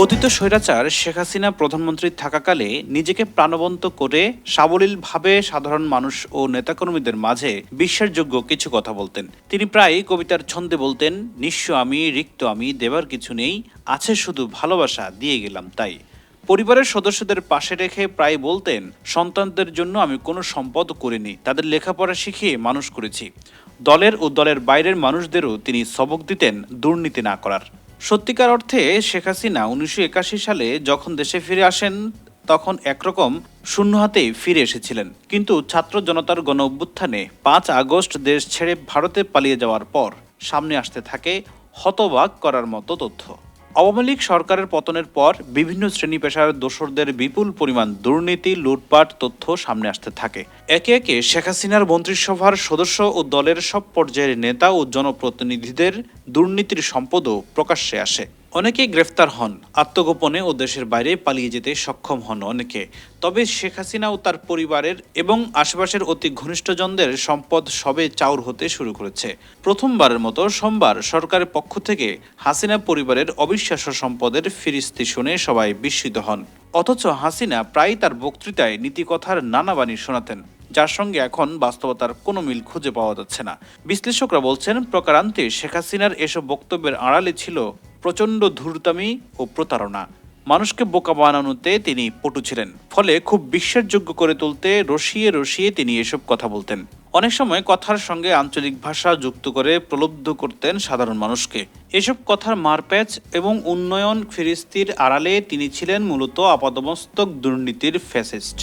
পতিত স্বৈরাচার শেখ হাসিনা প্রধানমন্ত্রী থাকাকালে নিজেকে প্রাণবন্ত করে সাবলীলভাবে সাধারণ মানুষ ও নেতাকর্মীদের মাঝে বিশ্বাসযোগ্য কিছু কথা বলতেন। তিনি প্রায় কবিতার ছন্দে বলতেন, নিঃস্ব আমি, রিক্ত আমি, দেবার কিছু নেই, আছে শুধু ভালোবাসা, দিয়ে গেলাম তাই। পরিবারের সদস্যদের পাশে রেখে প্রায় বলতেন, সন্তানদের জন্য আমি কোনো সম্পদ করিনি, তাদের লেখাপড়া শিখিয়ে মানুষ করেছি। দলের ও দলের বাইরের মানুষদেরও তিনি সবক দিতেন দুর্নীতি না করার। সত্যিকার অর্থে শেখ হাসিনা উনিশশো একাশি সালে যখন দেশে ফিরে আসেন, তখন একরকম শূন্য হাতেই ফিরে এসেছিলেন। কিন্তু ছাত্র জনতার গণ অভ্যুত্থানে পাঁচ আগস্ট দেশ ছেড়ে ভারতে পালিয়ে যাওয়ার পর সামনে আসতে থাকে হতবাক করার মতো তথ্য। আওয়ামী লীগ সরকারের পতনের পর বিভিন্ন শ্রেণি পেশার দোসরদের বিপুল পরিমাণ দুর্নীতি, লুটপাট, তথ্য সামনে আসতে থাকে। একে একে শেখ হাসিনার মন্ত্রিসভার সদস্য ও দলের সব পর্যায়ের নেতা ও জনপ্রতিনিধিদের দুর্নীতির সম্পদও প্রকাশ্যে আসে। অনেকেই গ্রেফতার হন, আত্মগোপনে ও দেশের বাইরে পালিয়ে যেতে সক্ষম হন অনেকে। তবে শেখ হাসিনা ও তার পরিবারের এবং আশেপাশের অতি ঘনিষ্ঠজনদের সম্পদ সবে চাউর হতে শুরু করেছে। প্রথমবারের মতো সোমবার সরকারের পক্ষ থেকে হাসিনা পরিবারের অবিশ্বাস্য সম্পদের ফিরিস্তি শুনে সবাই বিস্মিত হন। অথচ হাসিনা প্রায় তার বক্তৃতায় নীতিকথার নানা বাণী শোনাতেন, যার সঙ্গে এখন বাস্তবতার কোনো মিল খুঁজে পাওয়া যাচ্ছে না। বিশ্লেষকরা বলছেন, প্রকারান্তে শেখ হাসিনার এসব বক্তব্যের আড়ালে ছিল প্রচণ্ড ধূর্তামি ও প্রতারণা। মানুষকে বোকা বানানোতে তিনি পটু ছিলেন। ফলে খুব বিশ্বাসযোগ্য করে তুলতে রসিয়ে রসিয়ে তিনি এসব কথা বলতেন। অনেক সময় কথার সঙ্গে আঞ্চলিক ভাষা যুক্ত করে প্রলুব্ধ করতেন সাধারণ মানুষকে। এসব কথার মারপ্যাচ এবং উন্নয়ন ফিরিস্তির আড়ালে তিনি ছিলেন মূলত আপাদমস্তক দুর্নীতির ফ্যাসিস্ট।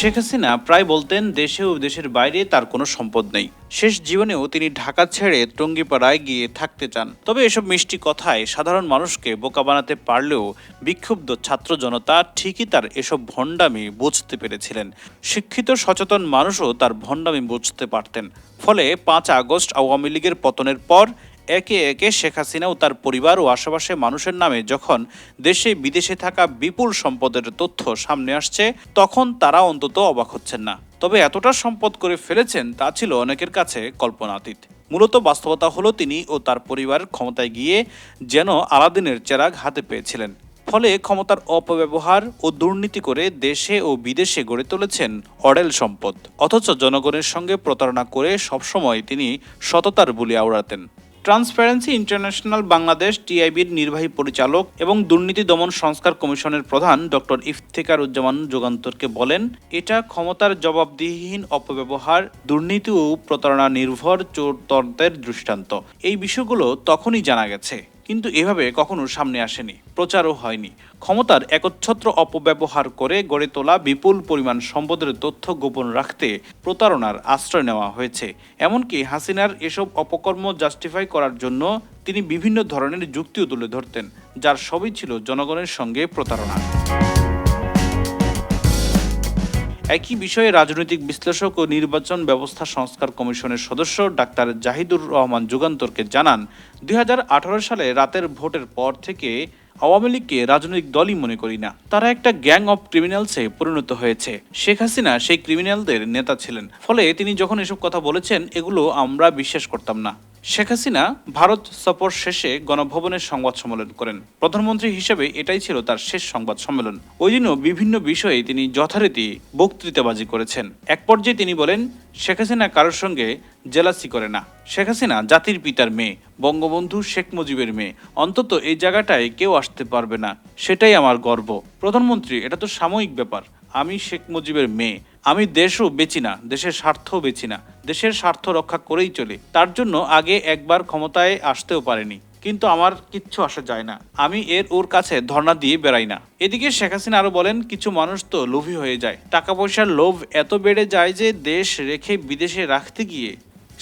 শেখ হাসিনা প্রায় বলতেন, দেশে ও দেশের বাইরে তার কোনো সম্পদ নেই। শেষ জীবনেও তিনি ঢাকা ছেড়ে টঙ্গিপাড়ায় গিয়ে থাকতে চান। তবে এসব মিষ্টি কথায় সাধারণ মানুষকে বোকা বানাতে পারলেও বিক্ষুব্ধ ছাত্র জনতা ঠিকই তার এসব ভণ্ডামি বুঝতে পেরেছিলেন। শিক্ষিত, সচেতন মানুষও তার ভণ্ডামি বুঝতে পারতেন। ফলে পাঁচ আগস্ট আওয়ামী লীগের পতনের পর একে একে শেখ হাসিনা ও তার পরিবার ও আশেপাশে মানুষের নামে যখন দেশে বিদেশে থাকা বিপুল সম্পদের তথ্য সামনে আসছে, তখন তারা অন্তত অবাক হচ্ছেন না। তবে এতটা সম্পদ করে ফেলেছেন, তা ছিল অনেকের কাছে কল্পনাতীত। মূলত বাস্তবতা হলো তিনি ও তার পরিবার ক্ষমতায় গিয়ে যেন আলাদিনের চেরাগ হাতে পেয়েছিলেন। ফলে ক্ষমতার অপব্যবহার ও দুর্নীতি করে দেশে ও বিদেশে গড়ে তুলেছেন অডেল সম্পদ। অথচ জনগণের সঙ্গে প্রতারণা করে সবসময় তিনি সততার বুলি আওড়াতেন। ট্রান্সপারেন্সি ইন্টারন্যাশনাল বাংলাদেশ টিআইবির নির্বাহী পরিচালক এবং দুর্নীতি দমন সংস্কার কমিশনের প্রধান ডক্টর ইফতেকার উজ্জামান যুগান্তরকে বলেন, এটা ক্ষমতার জবাবদিহিহীন অপব্যবহার, দুর্নীতি ও প্রতারণা নির্ভর চোরতন্ত্রের দৃষ্টান্ত। এই বিষয়গুলো তখনই জানা গেছে। কিন্তু এভাবে কখনো সামনে আসেনি, প্রচারও হয়নি। ক্ষমতার একচ্ছত্র অপব্যবহার করে গড়ে তোলা বিপুল পরিমাণ সম্পদের তথ্য গোপন রাখতে প্রতারণার আশ্রয় নেওয়া হয়েছে। এমনকি হাসিনার এসব অপকর্ম জাস্টিফাই করার জন্য তিনি বিভিন্ন ধরনের যুক্তিও তুলে ধরতেন, যার সবই ছিল জনগণের সঙ্গে প্রতারণা। একই বিষয়ে রাজনৈতিক বিশ্লেষক ও নির্বাচন ব্যবস্থা সংস্কার কমিশনের সদস্য ডাক্তার জাহিদুর রহমান যুগান্তরকে জানান, দুই হাজার আঠারো সালে রাতের ভোটের পর থেকে আওয়ামী লীগকে রাজনৈতিক দলই মনে করি না। তারা একটা গ্যাং অফ ক্রিমিনালসে পরিণত হয়েছে। শেখ হাসিনা সেই ক্রিমিনালদের নেতা ছিলেন। ফলে তিনি যখন এসব কথা বলেছেন, এগুলো আমরা বিশ্বাস করতাম না। শেখ হাসিনা ভারত সফর শেষে গণভবনের সংবাদ সম্মেলন করেন। প্রধানমন্ত্রী হিসেবে এটাই ছিল তার শেষ সংবাদ সম্মেলন। ওই দিনও বিভিন্ন বিষয়ে তিনি যথারীতি বক্তৃতাবাজি করেছেন। এক পর্যায়ে তিনি বলেন, শেখ হাসিনা কারোর সঙ্গে জেলাসি করে না। শেখ হাসিনা জাতির পিতার মেয়ে, বঙ্গবন্ধু শেখ মুজিবের মেয়ে। অন্তত এই জায়গাটায় কেউ আসতে পারবে না। সেটাই আমার গর্ব। প্রধানমন্ত্রী, এটা তো সাময়িক ব্যাপার। আমি শেখ মুজিবের মেয়ে। আমি দেশও বেচি না, দেশের স্বার্থও বেচি না। দেশের স্বার্থ রক্ষা করেই চলে। তার জন্য আগে একবার ক্ষমতায় আসতেও পারেনি। কিন্তু আমার কিচ্ছু আসা যায় না। আমি এর ওর কাছে ধর্ণা দিয়ে বেড়াই না। এদিকে শেখ হাসিনা আরও বলেন, কিছু মানুষ তো লোভী হয়ে যায়। টাকা পয়সার লোভ এত বেড়ে যায় যে দেশ রেখে বিদেশে রাখতে গিয়ে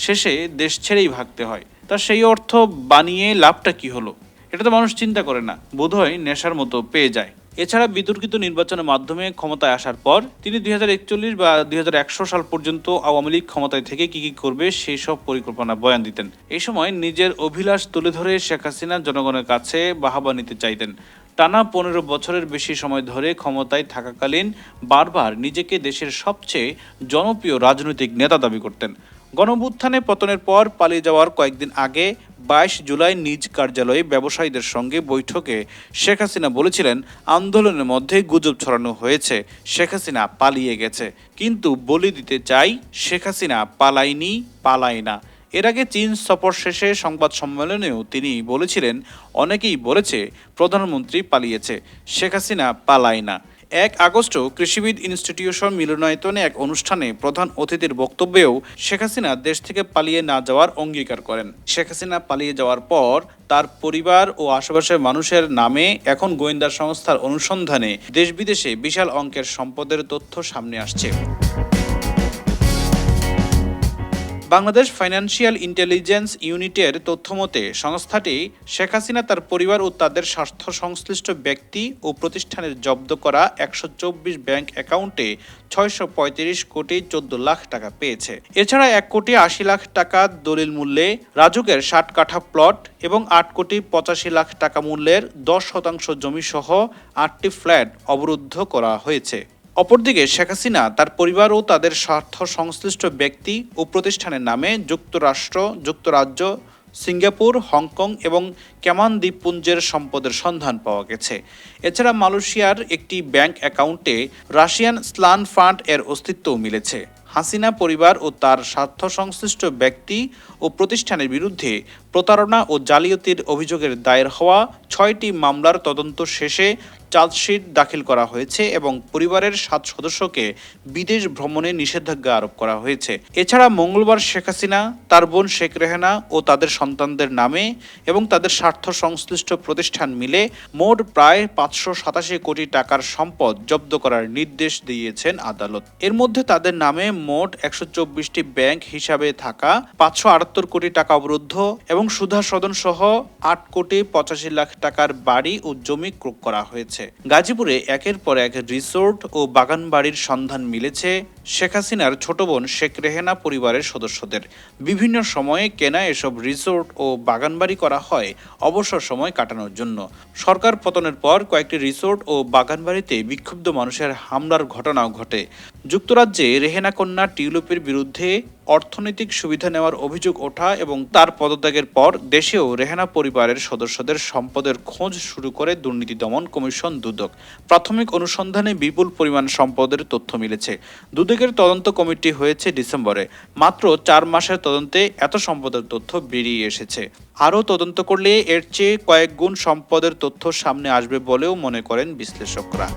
শেষে দেশ ছেড়েই ভাগতে হয়। তা সেই অর্থ বানিয়ে লাভটা কি হলো? এটা তো মানুষ চিন্তা করে না, বোধহয় নেশার মতো পেয়ে যায়। এছাড়া বিতর্কিত নির্বাচনের মাধ্যমে ক্ষমতায় আসার পর তিনি দু হাজার একচল্লিশ বা দু হাজার একশো সাল পর্যন্ত আওয়ামী লীগ ক্ষমতায় থেকে কি কি করবে সেই সব পরিকল্পনা বয়ান দিতেন। এই সময় নিজের অভিলাষ তুলে ধরে শেখ হাসিনা জনগণের কাছে বাহাবা নিতে চাইতেন। টানা পনেরো বছরের বেশি সময় ধরে ক্ষমতায় থাকাকালীন বারবার নিজেকে দেশের সবচেয়ে জনপ্রিয় রাজনৈতিক নেতা দাবি করতেন। গণভুত্থানে পতনের পর পালিয়ে যাওয়ার কয়েকদিন আগে বাইশ জুলাই নিজ কার্যালয়ে ব্যবসায়ীদের সঙ্গে বৈঠকে শেখ হাসিনা বলেছিলেন, আন্দোলনের মধ্যে গুজব ছড়ানো হয়েছে, শেখ হাসিনা পালিয়ে গেছে। কিন্তু বলে দিতে চাই, শেখ হাসিনা পালায়নি, পালায় না। এর আগে চীন সফর শেষে সংবাদ সম্মেলনেও তিনি বলেছিলেন, অনেকেই বলেছে, প্রধানমন্ত্রী পালিয়েছে, শেখ হাসিনা পালায় না। এক আগস্ট কৃষিবিদ ইনস্টিটিউশন মিলনায়তনে এক অনুষ্ঠানে প্রধান অতিথির বক্তব্যেও শেখ হাসিনা দেশ থেকে পালিয়ে না যাওয়ার অঙ্গীকার করেন। শেখ হাসিনা পালিয়ে যাওয়ার পর তার পরিবার ও আশেপাশের মানুষের নামে এখন গোয়েন্দা সংস্থার অনুসন্ধানে দেশ বিদেশে বিশাল অঙ্কের সম্পদের তথ্য সামনে আসছে। বাংলাদেশ ফাইন্যান্সিয়াল ইন্টেলিজেন্স ইউনিটের তথ্যমতে, সংস্থাটি শেখ হাসিনা তার পরিবার ও তাদের স্বার্থ সংশ্লিষ্ট ব্যক্তি ও প্রতিষ্ঠানের জব্দ করা একশো চব্বিশ ব্যাংক অ্যাকাউন্টে ছয়শো পঁয়ত্রিশ কোটি চোদ্দ লাখ টাকা পেয়েছে। এছাড়া এক কোটি আশি লাখ টাকা দলিল মূল্যে রাজুকের ষাট কাঠা প্লট এবং আট কোটি পঁচাশি লাখ টাকা মূল্যের দশ শতাংশ জমি সহ আটটি ফ্ল্যাট অবরুদ্ধ করা হয়েছে। অপরদিকে শেখ হাসিনা তার পরিবার ও তাদের স্বার্থ সংশ্লিষ্ট ব্যক্তি ও প্রতিষ্ঠানের নামে যুক্তরাষ্ট্র, যুক্তরাজ্য, সিঙ্গাপুর, হংকং এবং ক্যামান দ্বীপপুঞ্জের সম্পদের সন্ধান পাওয়া গেছে। এছাড়া মালয়েশিয়ার একটি ব্যাংক অ্যাকাউন্টে রাশিয়ান স্লান ফান্ড এর অস্তিত্বও মিলেছে। হাসিনা পরিবার ও তার স্বার্থ সংশ্লিষ্ট ব্যক্তি ও প্রতিষ্ঠানের বিরুদ্ধে প্রতারণা ও জালিয়াতির অভিযোগের দায়ের হওয়া ছয়টি মামলার তদন্ত শেষে চার্জশিট দাখিল করা হয়েছে এবং পরিবারের সাত সদস্যকে বিদেশ ভ্রমণে নিষেধাজ্ঞা আরোপ করা হয়েছে। এছাড়া মঙ্গলবার শেখ হাসিনা, তার বোন শেখ রেহানা ও তাদের সন্তানদের নামে এবং তাদের স্বার্থ সংশ্লিষ্ট প্রতিষ্ঠান মিলে মোট প্রায় পাঁচশো সাতাশি কোটি টাকার সম্পদ জব্দ করার নির্দেশ দিয়েছেন আদালত। এর মধ্যে তাদের নামে মোট একশো চব্বিশটি ব্যাংক হিসাবে থাকা পাঁচশো আটাত্তর কোটি টাকা অবরুদ্ধ এবং সুধা সদন সহ আট কোটি পঁচাশি লাখ টাকার বাড়ি ও জমি ক্রয় করা হয়েছে। গাজীপুরে একের পর এক রিসোর্ট ও বাগান বাড়ির সন্ধান মিলেছে। শেখ হাসিনার ছোট বোন শেখ রেহেনা পরিবারের সদস্যদের। বিভিন্ন সময়ে কেনা এসব রিসোর্ট ও বাগানবাড়ি করা হয় অবসর সময় কাটানোর জন্য। সরকার পতনের পর কয়েকটি রিসোর্ট ও বাগানবাড়িতে বিক্ষুব্ধ মানুষের হামলার ঘটনাও ঘটে। যুক্তরাজ্যে রেহেনা কন্যা টিউলিপের বিরুদ্ধে অর্থনৈতিক সুবিধা নেওয়ার অভিযোগ ওঠা এবং তার পদত্যাগের পর দেশেও রেহেনা পরিবারের সদস্যদের সম্পদের খোঁজ শুরু করে দুর্নীতি দমন কমিশন দুদক। প্রাথমিক অনুসন্ধানে বিপুল পরিমাণ সম্পদের তথ্য মিলেছে। দুদকের তদন্ত কমিটি হয়েছে ডিসেম্বরে। মাত্র চার মাসের তদন্তে এত সম্পদের তথ্য বেরিয়ে এসেছে। আরও তদন্ত করলে এর চেয়ে কয়েক গুণ সম্পদের তথ্য সামনে আসবে বলেও মনে করেন বিশ্লেষকরা।